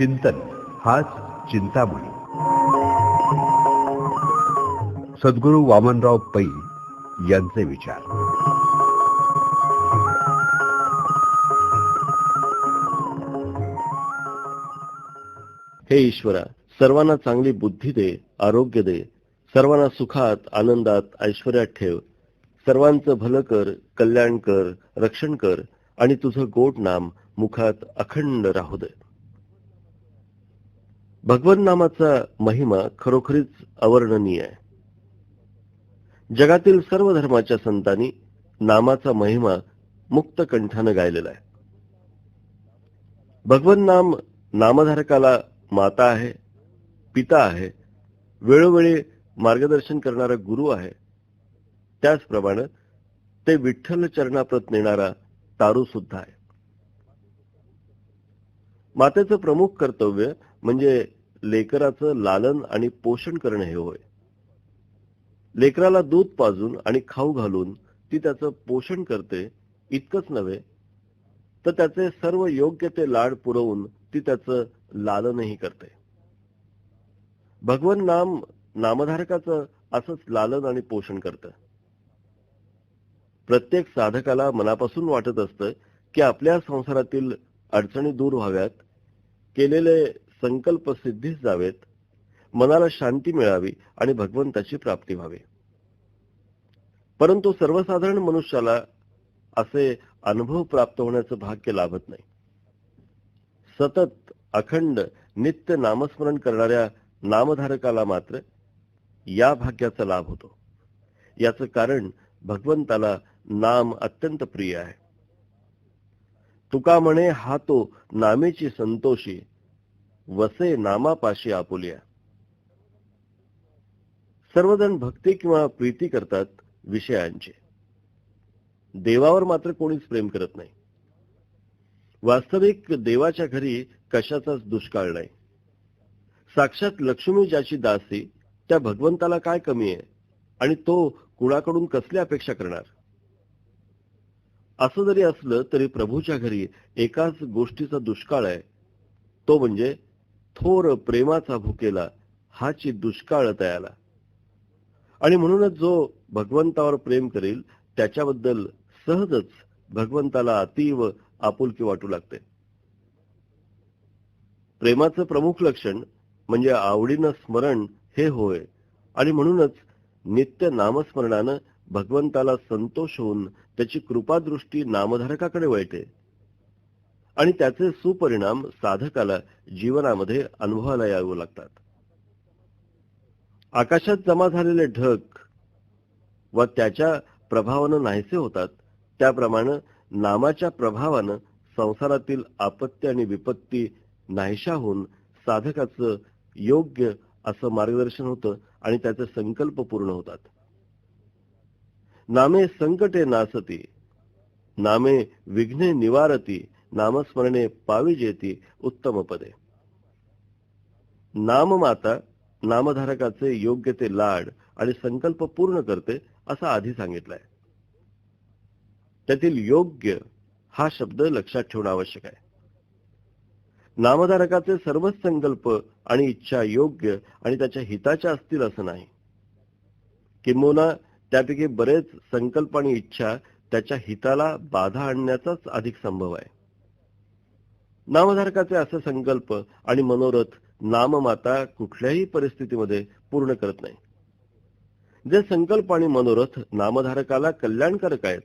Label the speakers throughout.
Speaker 1: चिंतन हाच चिंतामणी. सद्गुरू वामनराव पै यांचे विचार.
Speaker 2: हे ईश्वरा सर्वांना चांगली बुद्धी दे आरोग्य दे. सर्वांना सुखात आनंदात ऐश्वर्यात ठेव. सर्वांचं भलं कर कल्याण कर रक्षण कर आणि तुझं गोड नाम मुखात अखंड राहू दे. भगवन नामाचा महिमा खरोखरीच अवर्णनीय आहे. जगातील सर्व धर्माच्या संतांनी नामाचा महिमा मुक्त कंठानं गायलेला आहे. भगवन नाम नामधारकाला माता आहे पिता आहे वेळोवेळी मार्गदर्शन करणारा गुरु आहे. त्याचप्रमाणे ते विठ्ठल चरणाप्रत नेणारा तारू सुद्धा आहे. मातेचं प्रमुख कर्तव्य म्हणजे लेकराचं लालन आणि पोषण करणे हे होय. लेकराला दूध पाजून आणि खाऊ घालून ती त्याचं पोषण करते इतकंच नव्हे तर त्याचे सर्व योग्य ते लाड पुरवून ती त्याचं लालनही करते. भगवन नाम नामधारकाचं असंच लालन आणि पोषण करतं. प्रत्येक साधकाला मनापासून वाटत असतं की आपल्या संसारातील अडचणी दूर व्हाव्यात केलेले संकल्प सिद्धीस जावेत. मनाला शांती मिळावी आणि भगवंताची प्राप्ती व्हावी. परंतु सर्वसाधारण मनुष्याला असे अनुभव प्राप्त होण्याचं भाग्य लाभत नाही. सतत अखंड नित्य नामस्मरण करणाऱ्या नामधारकाला मात्र या भाग्याचा लाभ होतो. याचं कारण भगवंताला नाम अत्यंत प्रिय आहे. तुका म्हणे हा तो नामेची संतोषी वसे नामापाशी आपुल्या. सर्वजण भक्ती किंवा प्रीती करतात विषयांचे. देवावर मात्र कोणीच प्रेम करत नाही. वास्तविक देवाच्या घरी कशाचाच दुष्काळ नाही. साक्षात लक्ष्मी ज्याची दासी त्या भगवंताला काय कमी आहे? आणि तो कुणाकडून कसली अपेक्षा करणार? असं जरी असलं तरी प्रभूच्या घरी एकाच गोष्टीचा दुष्काळ आहे. तो म्हणजे थोर प्रेमाचा भुकेला हाची दुष्काळ तयाला. आणि म्हणूनच जो भगवंतावर प्रेम करेल त्याच्याबद्दल सहजच भगवंताला अतीव आपुलकी वाटू लागते. प्रेमाचं प्रमुख लक्षण म्हणजे आवडीनं स्मरण हे होय. आणि म्हणूनच नित्य नामस्मरणानं भगवंताला संतोष होऊन त्याची कृपादृष्टी नामधारकाकडे वळते. आणि त्याचे सुपरिणाम साधकाला जीवनामध्ये अनुभवायला यावं लागतात. आकाशात जमा झालेले ढग व त्याच्या प्रभावानं नाहीसे होतात. त्याप्रमाणे नामाच्या प्रभावानं संसारातील आपत्ती आणि विपत्ती नाहीशा होऊन साधकाचं योग्य असं मार्गदर्शन होतं आणि त्याचे संकल्प पूर्ण होतात. नामे संकटे नासती. नामे विघ्ने निवारती. नामस्मरणे पाविजेती उत्तम पदे नाममाता नामधारकाचे योग्य ते लाड आणि संकल्प पूर्ण करते असं आधी सांगितलंय. त्यातील योग्य हा शब्द लक्षात ठेवणं आवश्यक आहे. नामधारकाचे सर्वच संकल्प आणि इच्छा योग्य आणि त्याच्या हिताच्या असतील असं नाही. किंबहुना त्यापैकी बरेच संकल्प आणि इच्छा त्याच्या हिताला बाधा आणण्याचाच अधिक संभव आहे. नामधारकाचे असं संकल्प आणि मनोरथ नाममाता कुठल्याही परिस्थितीमध्ये पूर्ण करत नाही. जे संकल्प आणि मनोरथ नामधारकाला कल्याणकारक आहेत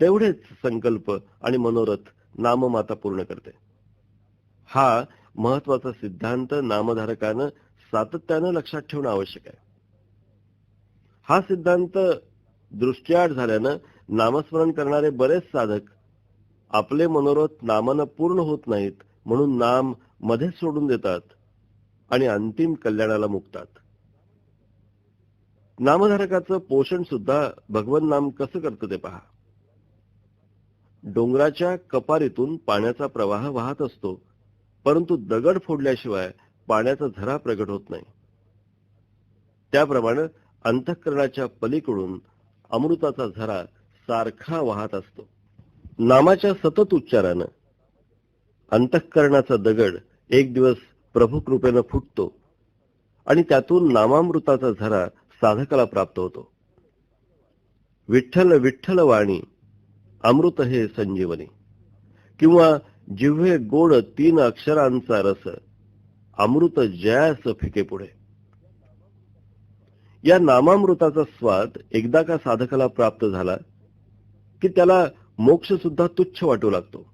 Speaker 2: तेवढेच संकल्प आणि मनोरथ नाममाता पूर्ण करते. हा महत्त्वाचा सिद्धांत नामधारकानं सातत्यानं लक्षात ठेवणं आवश्यक आहे. हा सिद्धांत दृष्ट्याआड झाल्यानं नामस्मरण करणारे बरेच साधक आपले मनोरथ नामानं पूर्ण होत नाहीत म्हणून नाम मध्येच सोडून देतात आणि अंतिम कल्याणाला मुक्तात. नामधारकाचं पोषण सुद्धा भगवन नाम कसं करतं ते पहा. डोंगराच्या कपारीतून पाण्याचा प्रवाह वाहत असतो परंतु दगड फोडल्याशिवाय पाण्याचा झरा प्रगट होत नाही. त्याप्रमाणे अंतःकरणाच्या पलीकडून अमृताचा झरा सारखा वाहत असतो. नामाच्या सतत उच्चारानं अंतःकरणाचा दगड एक दिवस प्रभू कृपेनं फुटतो आणि त्यातून नामामृताचा झरा साधकाला प्राप्त होतो. विठ्ठल विठ्ठल वाणी अमृत हे संजीवनी. किंवा जिव्हे गोड तीन अक्षरांचा रस अमृत जयास फिके पुढे. या नामामृताचा स्वाद एकदा का साधकाला प्राप्त झाला की त्याला मोक्ष सुद्धा तुच्छ वाटू लागतो.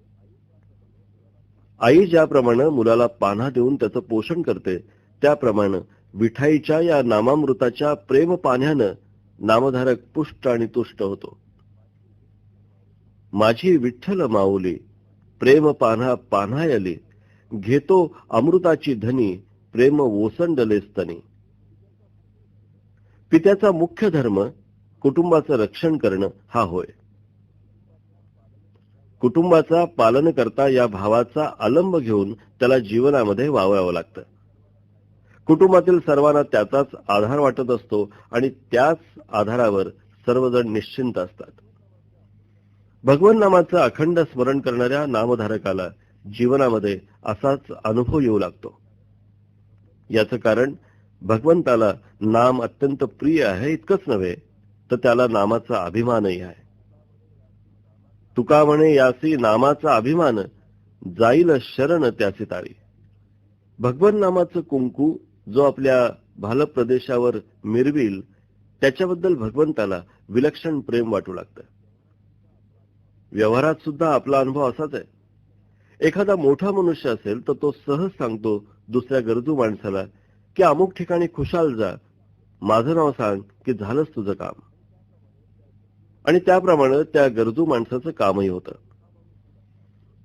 Speaker 2: आई ज्याप्रमाणे मुलाला पान्हा देऊन त्याचं पोषण करते त्याप्रमाणे विठाईच्या या नामामृताच्या प्रेम पाण्यानं नामधारक पुष्ट आणि तुष्ट होतो. माझी विठ्ठल माऊली प्रेम पान्हा पान्हायली घेतो अमृताची धनी प्रेम ओसंडले स्तनी. पित्याचा मुख्य धर्म कुटुंबाचं रक्षण करणं हा होय. कुटुंबाचा पालन करता या भावाचा आलंब घेऊन त्याला जीवनामध्ये वावरावं लागतं. कुटुंबातील सर्वांना त्याचाच आधार वाटत असतो आणि त्याच आधारावर सर्वजण निश्चिंत असतात. भगवन नामाचं अखंड स्मरण करणाऱ्या नामधारकाला जीवनामध्ये असाच अनुभव येऊ लागतो. याचं कारण भगवंताला नाम अत्यंत प्रिय आहे इतकंच नव्हे तर त्याला नामाचा अभिमानही आहे. तुका म्हणे यासी नामाचा अभिमान जाईल शरण त्याची तारी. भगवन नामाचं कुंकू जो आपल्या भाल प्रदेशावर मिरविल त्याच्याबद्दल भगवंताला विलक्षण प्रेम वाटू लागतं. व्यवहारात सुद्धा आपला अनुभव असाच आहे. एखादा मोठा मनुष्य असेल तर तो सहज सांगतो दुसऱ्या गरजू माणसाला की अमुक ठिकाणी खुशाल जा. माझं नाव सांग की झालंच तुझं काम. आणि त्याप्रमाणे त्या गरजू माणसाचं कामही होतं.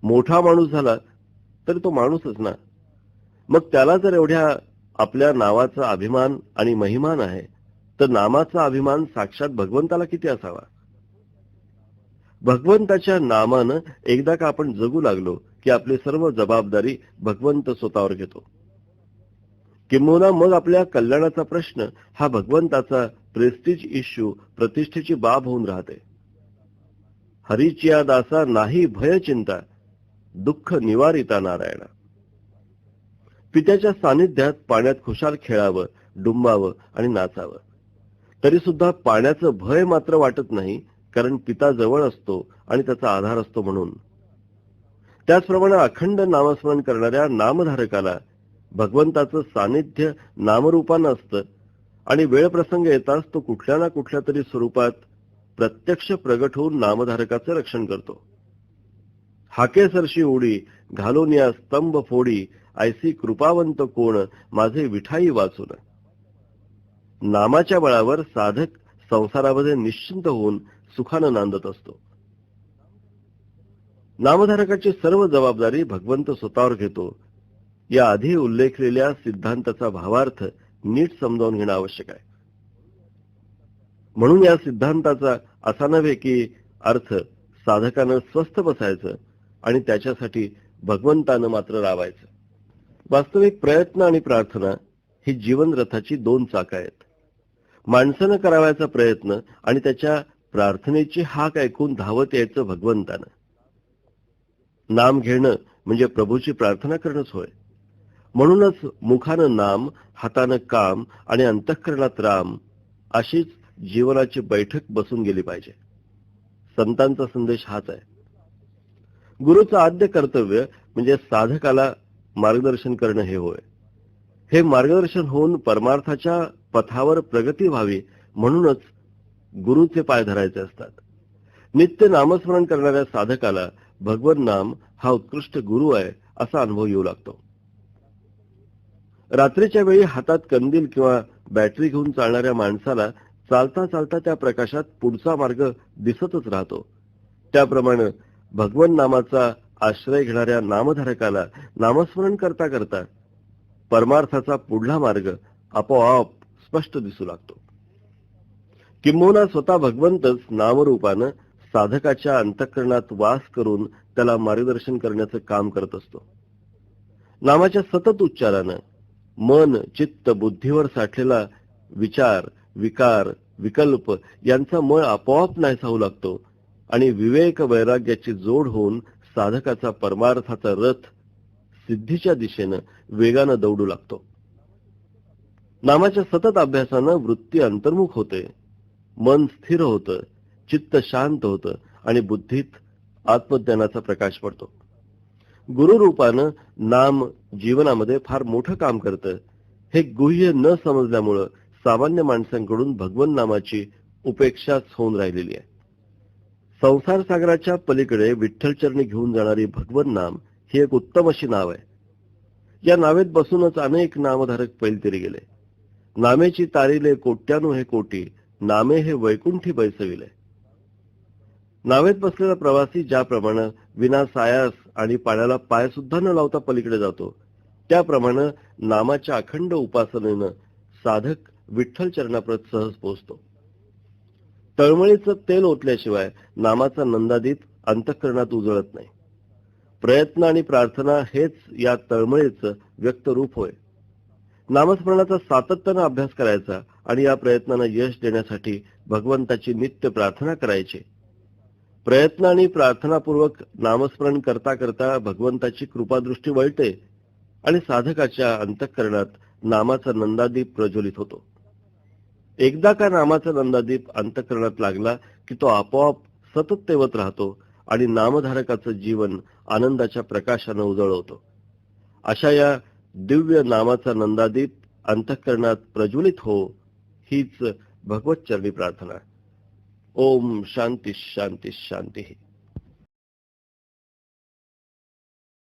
Speaker 2: मोठा माणूस झाला तर तो माणूसच ना. मग त्याला जर एवढ्या आपल्या नावाचा अभिमान आणि महिमान आहे तर नामाचा अभिमान साक्षात भगवंताला किती असावा? भगवंताच्या नामानं एकदा का आपण जगू लागलो की आपली सर्व जबाबदारी भगवंत स्वतःवर घेतो. किंबहुना मग आपल्या कल्याणाचा प्रश्न हा भगवंताचा प्रेस्टिज इश्यू प्रतिष्ठेची बाब होऊन राहते. हरिचिया दासा नाही भय चिंता दुःख निवारिता नारायणा. पित्याच्या सानिध्यात पाण्यात खुशाल खेळावं डुंबावं आणि नाचावं. तरी सुद्धा पाण्याचं भय मात्र वाटत नाही कारण पिता जवळ असतो आणि त्याचा आधार असतो म्हणून. त्याचप्रमाणे अखंड नामस्मरण करणाऱ्या नामधारकाला भगवंताचं सानिध्य नामरूपानं असतं आणि वेळ प्रसंग येताच तो कुठल्या ना कुठल्या तरी स्वरूपात प्रत्यक्ष प्रगट होऊन नामधारकाचं रक्षण करतो. हाके सरशी उडी घालून या स्तंभ फोडी ऐसी कृपावंत कोण माझे विठाई वाचून. नामाच्या बळावर साधक संसारामध्ये निश्चिंत होऊन सुखानं नांदत असतो. नामधारकाची सर्व जबाबदारी भगवंत स्वतःवर घेतो. या आधी उल्लेखलेल्या सिद्धांताचा भावार्थ नीट समजावून घेणं आवश्यक आहे. म्हणून या सिद्धांताचा असा नव्हे की अर्थ साधकानं स्वस्थ बसायचं आणि त्याच्यासाठी भगवंतानं मात्र रावायचं वास्तविक प्रयत्न आणि प्रार्थना ही जीवन रथाची दोन चाकं आहेत. माणसानं करावायचा प्रयत्न आणि त्याच्या प्रार्थनेची हाक ऐकून धावत यायचं भगवंतानं. नाम घेणं म्हणजे प्रभूची प्रार्थना करणंच होय. म्हणूनच मुखानं नाम हातानं काम आणि अंतःकरणात राम अशीच जीवनाची बैठक बसून गेली पाहिजे. संतांचा संदेश हाच आहे. गुरुचं आद्य कर्तव्य म्हणजे साधकाला मार्गदर्शन करणं हे होय. हे मार्गदर्शन होऊन परमार्थाच्या पथावर प्रगती व्हावी म्हणूनच गुरुचे पाय धरायचे असतात. नित्य नामस्मरण करणाऱ्या साधकाला भगवन नाम हा उत्कृष्ट गुरु आहे असा अनुभव येऊ लागतो. रात्रीच्या वेळी हातात कंदील किंवा बॅटरी घेऊन चालणाऱ्या माणसाला चालता चालता त्या प्रकाशात पुढचा मार्ग दिसतच राहतो. त्याप्रमाणे भगवन नामाचा आश्रय घेणाऱ्या नामधारकाला नामस्मरण करता करता परमार्थाचा पुढला मार्ग आपोआप स्पष्ट दिसू लागतो. किंबहुना स्वतः भगवंतच नामरूपानं साधकाच्या अंतःकरणात वास करून त्याला मार्गदर्शन करण्याचं काम करत असतो. नामाच्या सतत उच्चारानं मन चित्त बुद्धीवर साठलेला विचार विकार विकल्प यांचा मळ आपोआप नाहीसा होऊ लागतो आणि विवेक वैराग्याची जोड होऊन साधकाचा परमार्थाचा रथ सिद्धीच्या दिशेनं वेगानं दौडू लागतो. नामाच्या सतत अभ्यासानं वृत्ती अंतर्मुख होते. मन स्थिर होतं चित्त शांत होतं आणि बुद्धीत आत्मज्ञानाचा प्रकाश पडतो. गुरुरूपानं नाम जीवनामध्ये फार मोठं काम करतं. हे गुह्य न समजल्यामुळं सामान्य माणसांकडून भगवन नामाची उपेक्षाच होऊन राहिलेली आहे. संसार सागराच्या पलीकडे विठ्ठलचरणी घेऊन जाणारी भगवन नाम ही एक उत्तम अशी नाव आहे. या नावेत बसूनच अनेक नामधारक पैलतेरी गेले. नामेची तारीले कोट्यानु हे कोटी नामे हे वैकुंठी बैसविले. नावेत बसलेला प्रवासी ज्याप्रमाणे विना सायास आणि पाण्याला पाय सुद्धा न लावता पलीकडे जातो त्याप्रमाणे नामाच्या अखंड उपासनेनं साधक विठ्ठल चरणाप्रत सहज पोहोचतो. तळमळीचं तेल ओतल्याशिवाय नामाचा नंदादीत अंतःकरणात उजळत नाही. प्रयत्न आणि प्रार्थना हेच या तळमळीचं व्यक्त रूप होय. नामस्मरणाचा सातत्यानं अभ्यास करायचा आणि या प्रयत्नांना यश देण्यासाठी भगवंताची नित्य प्रार्थना करायची. प्रयत्न आणि प्रार्थनापूर्वक नामस्मरण करता करता भगवंताची कृपादृष्टी वळते आणि साधकाच्या अंतःकरणात नामाचा नंदादीप प्रज्वलित होतो. एकदा का नामाचा नंदादीप अंतःकरणात लागला की तो आपोआप सतत तेवत राहतो आणि नामधारकाचं जीवन आनंदाच्या प्रकाशानं उजळवतो. अशा या दिव्य नामाचा नंदादीप अंतःकरणात प्रज्वलित हो हीच भगवत चरणी प्रार्थना ओम शांती शांती शांती।